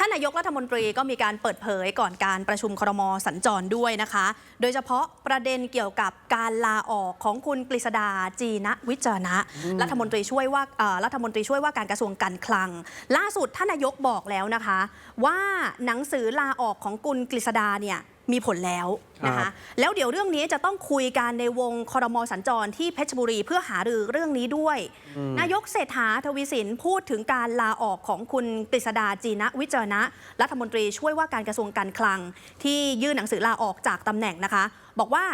ท่านนายกรัฐมนตรีก็มีการเปิดเผยก่อนการประชุมครมสัญจรด้วยนะคะ โดยเฉพาะประเด็นเกี่ยวกับการลาออกของคุณกฤษดาจีนะวิจารณะ รัฐมนตรีช่วยว่าเอ่อรัฐมนตรีช่วยว่าการกระทรวงการคลัง ล่าสุดท่านนายกบอกแล้วนะคะ ว่าหนังสือลาออกของคุณกฤษดาเนี่ย มีผลแล้วนะครัคะบแล้วเดี๋ยวเรื่องนี้จะต้องคุยกันในวงครมสัญจรที่เพชรบุรี เพื่อหารือเรื่องนี้ด้วย นายกเศรษฐาทวีสินพูดถึงการลาออกของคุณกฤษดาจีนะวิจารณะ รัฐมนตรีช่วยว่าการกระทรวงการคลัง ที่ยื่นหนังสือลาออกจากตำแหน่งนะคะ บอกว่า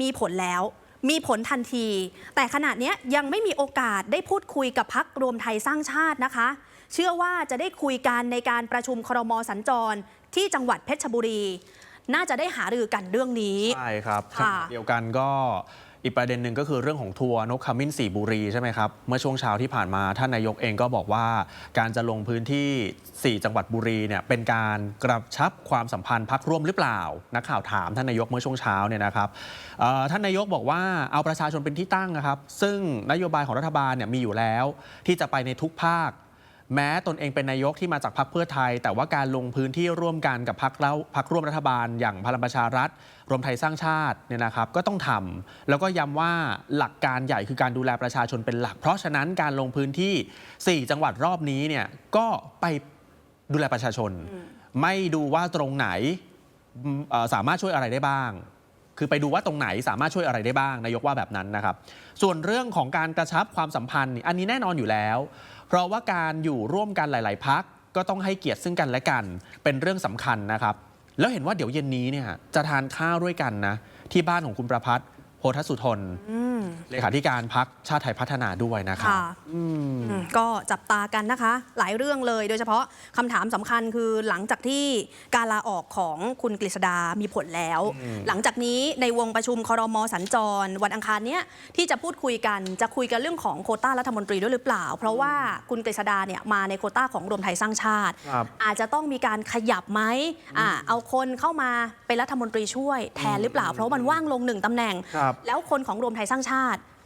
มีผลแล้วมีผลทันที แต่ขณะเนี้ยยังไม่มีโอกาสได้พูดคุยกับพักรวมไทยสร้างชาตินะคะ เชื่อว่าจะได้คุยกันในการประชุมครมสัญจรที่จังหวัดเพชรบุรี น่าจะได้หารือกันเรื่องนี้ ใช่ครับค่ะขณะเดียวกันก็อีกประเด็นหนึ่งก็คือเรื่องของทัวร์นกขมิ้นสีบุรีใช่ไหมครับ เมื่อช่วงเช้าที่ผ่านมาท่านนายกเองก็บอกว่า การจะลงพื้นที่ 4 จังหวัดบุรีเนี่ยเป็นการกระชับความสัมพันธ์พักร่วมหรือเปล่า นักข่าวถามท่านนายกเมื่อช่วงเช้าเนี่ยนะครับเอ่อท่านนายกบอกว่าเอาประชาชนเป็นที่ตั้งนะครับ ซึ่งนโยบายของรัฐบาลเนี่ยมีอยู่แล้วที่จะไปในทุกภาค แม้ตนเองเป็นนายกที่มาจากพรรคเพื่อไทย แต่ว่าการลงพื้นที่ร่วมกันกับพรรคแล้วพรรคร่วมรัฐบาล อย่างพลังประชารัฐ รวมไทยสร้างชาติเนี่ยนะครับ ก็ต้องทำแล้วก็ย้ำว่าหลักการใหญ่คือการดูแลประชาชนเป็นหลัก เพราะฉะนั้นการลงพื้นที่ 4 จังหวัดรอบนี้เนี่ยก็ไปดูแลประชาชน ไม่ดูว่าตรงไหนอืมเอ่อสามารถช่วยอะไรได้บ้าง คือไปดูว่าตรงไหนสามารถช่วยอะไรได้บ้างนายกว่าแบบนั้นนะครับ ส่วนเรื่องของการกระชับความสัมพันธ์ อันนี้แน่นอนอยู่แล้ว เพราะว่าการอยู่ร่วมกันหลาย ๆ พักก็ต้องให้เกียรติซึ่งกันและกัน เป็นเรื่องสำคัญนะครับ แล้วเห็นว่าเดี๋ยวเย็นนี้เนี่ยจะทานข้าวด้วยกันนะที่บ้านของคุณประพัฒน์โพธสุทน เลขาธิการพักชาติไทยพัฒนาด้วยนะครับค่ะอืมอืมก็จับตากันนะคะ หลายเรื่องเลย โดยเฉพาะคำถามสำคัญคือหลังจากที่การลาออกของคุณกฤษดามีผลแล้ว หลังจากนี้ในวงประชุมครมสัญจร วันอังคารเนี้ยที่จะพูดคุยกันจะคุยกันเรื่องของโควต้ารัฐมนตรีด้วยหรือเปล่า เพราะว่าคุณกฤษดาเนี่ยมาในโควต้าของรวมไทยสร้างชาติครับอาจจะต้องมีการขยับไหมอ่าเอาคนเข้ามาเป็นรัฐมนตรีช่วยแทนหรือเปล่า เพราะว่ามันว่างลงหนึ่งตำแหน่งครับแล้วคนของรวมไทยสร้างชาติ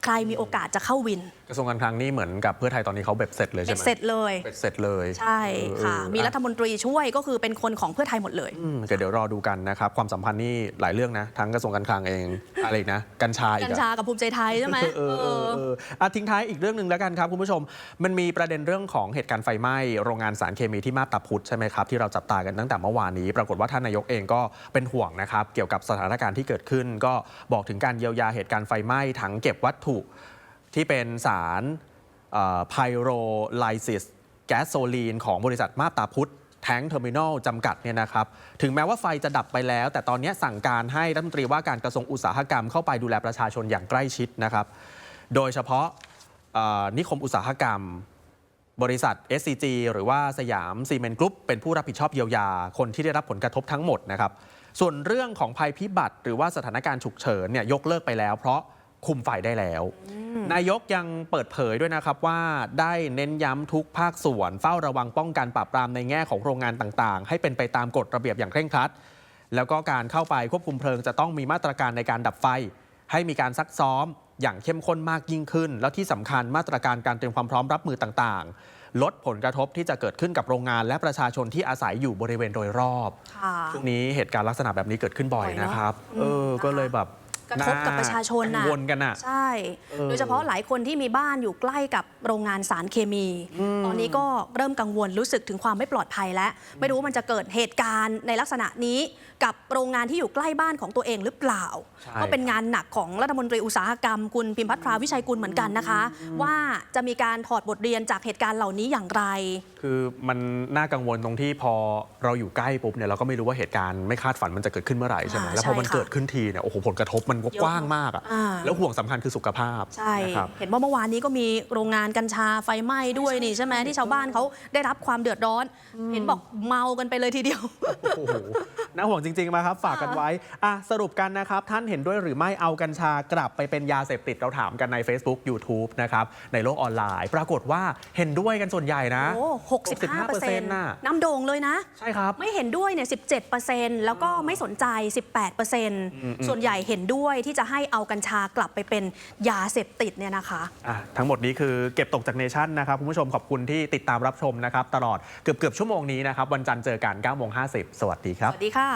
ใครมีโอกาสจะเข้าวินกระทรวงการคลังนี่เหมือนกับเพื่อไทยตอนนี้เขาเบ็ดเสร็จเลยเป็ใช่นไหมเสร็จเลย เบ็ดเสร็จเลยใช่ค่ะเออมีรัฐมนตรีช่วยก็คือเป็นคนของเพื่อไทยหมดเลยอืมก็เดี๋ยวรอดูกันนะครับ ความสัมพันธ์นี่หลายเรื่องนะ ทั้งกระทรวงการคลังเองอะไรอีกนะ กัญชาอีกักญอะชากับภูมิใจไทยใช่ไหมเออเออเอออะทิ้งท้ายอีกเรื่องหนึ่งแล้วกันครับคุณผู้ชม มันมีประเด็นเรื่องของเหตุการณ์ไฟไหม้โรงงานสารเคมีที่มาบตาพุธใช่ไหมครับที่เราจับตากันตั้งแต่เมื่อวานนี้ ปรากฏว่าท่านนายกเองก็เป็นห่วงนะครับเกี่ยวกับสถานการณ์ที่เกิดขึ้น ก็บอกถึงการเยียวยาเหตุการณ์ไฟไหม้ถังเก็บวัตถุ ที่เป็นสารไพโรไลซิสแก๊สโซลีนของบริษัทมาตาพุทธแทงเทอร์มินอลจำกัดเนี่ยนะครับ ถึงแม้ว่าไฟจะดับไปแล้ว แต่ตอนนี้สั่งการให้รัฐมนตรีว่าการกระทรวงอุตสาหกรรมเข้าไปดูแลประชาชนอย่างใกล้ชิดนะครับ โดยเฉพาะนิคมอุตสาหกรรม บริษัท SCG หรือว่าสยามซีเมนต์กรุ๊ปเป็นผู้รับผิดชอบเยียวยา คนที่ได้รับผลกระทบทั้งหมดนะครับ ส่วนเรื่องของภัยพิบัติ หรือว่าสถานการณ์ฉุกเฉินเนี่ยยกเลิกไปแล้ว เพราะคุมไฟได้แล้ว นายกยังเปิดเผยด้วยนะครับว่าได้เน้นย้ำทุกภาคส่วน เฝ้าระวังป้องกันปราบปรามในแง่ของโรงงานต่างๆ ให้เป็นไปตามกฎระเบียบอย่างเคร่งครัด แล้วก็การเข้าไปควบคุมเพลิงจะต้องมีมาตรการในการดับไฟ ให้มีการซักซ้อมอย่างเข้มข้นมากยิ่งขึ้น แล้วที่สำคัญมาตรการการเตรียมความพร้อมรับมือต่างๆ ลดผลกระทบที่จะเกิดขึ้นกับโรงงาน และประชาชนที่อาศัยอยู่บริเวณโดยรอบค่ะช่วงนี้เหตุการณ์ลักษณะแบบนี้เกิดขึ้นบ่อยบ่อยเนอะนะครับ เอออืมก็เลยแบบก ระทบกับประชาชนกัน่ะงวลกันอะใช่เออโดยเฉพาะหลายคนที่มีบ้านอยู่ใกล้กับโรงงานสารเคมี ตอนนี้ก็เริ่มกังวลรู้สึกถึงความไม่ปลอดภัยแล้ว ไม่รู้ว่ามันจะเกิดเหตุการณ์ในลักษณะนี้กับโรงงานที่อยู่ใกล้บ้านของตัวเองหรือเปล่าใช่ก็เป็นงานหนักของรัฐมนตรีอุตสาหกรรมคุณพิมพัทราวิชัยกุลเหมือนกันนะคะ ว่าจะมีการถอดบทเรียนจากเหตุการณ์เหล่านี้อย่างไร คือมันน่ากังวลตรงที่พอเราอยู่ใกล้ปุ๊บเนี่ยเราก็ไม่รู้ว่าเหตุการณ์ไม่คาดฝันมันจะเกิดขึ้นเมื่อไหร่ใช่ไหมอ่าแล้วพอมันใช่ค่ะเกิดขึ้นทีเนี่ยโอ้โหผลกระทบมันก็เยอะกว้างมากอะอ่า แล้วห่วงสำคัญคือสุขภาพใช่ นะครับ เห็นว่าเมื่อวานนี้ก็มีโรงงานกัญชาไฟไหม้ด้วยนี่ใช่ไหมที่ชาวบ้านเขาได้รับความเดือดร้อน เห็นบอกเมากันไปเลยทีเดียว โอ้โหน่าห่วงจริง ๆ มาครับ ฝากกันไว้อะสรุปกันนะครับ ท่านเห็นด้วยหรือไม่เอากัญชากลับไปเป็นยาเสพติดเราถามกันใน Facebook YouTube นะครับ ในโลกออนไลน์ ปรากฏว่าเห็นด้วยกันส่วนใหญ่นะ โอ้หกสิบห้าเปอร์เซ็นต์น่ะ น้ำโด่งเลยนะ ใช่ครับ ไม่เห็นด้วยเนี่ยสิบเจ็ดเปอร์เซ็นต์แล้วก็ไม่สนใจ 18เปอร์เซ็นต์ส่วนใหญ่เห็นด้วยด้วยที่จะให้เอากัญชากลับไปเป็นยาเสพติดเนี่ยนะคะอะทั้งหมดนี้คือเก็บตกจากเนชั่นนะครับคุณผู้ชมขอบคุณที่ติดตามรับชมนะครับ ตลอดเกือบเกือบๆชั่วโมงนี้นะครับ วันจันทร์เจอกัน9โมง50 สวัสดีคสรับวัสดีค่ะ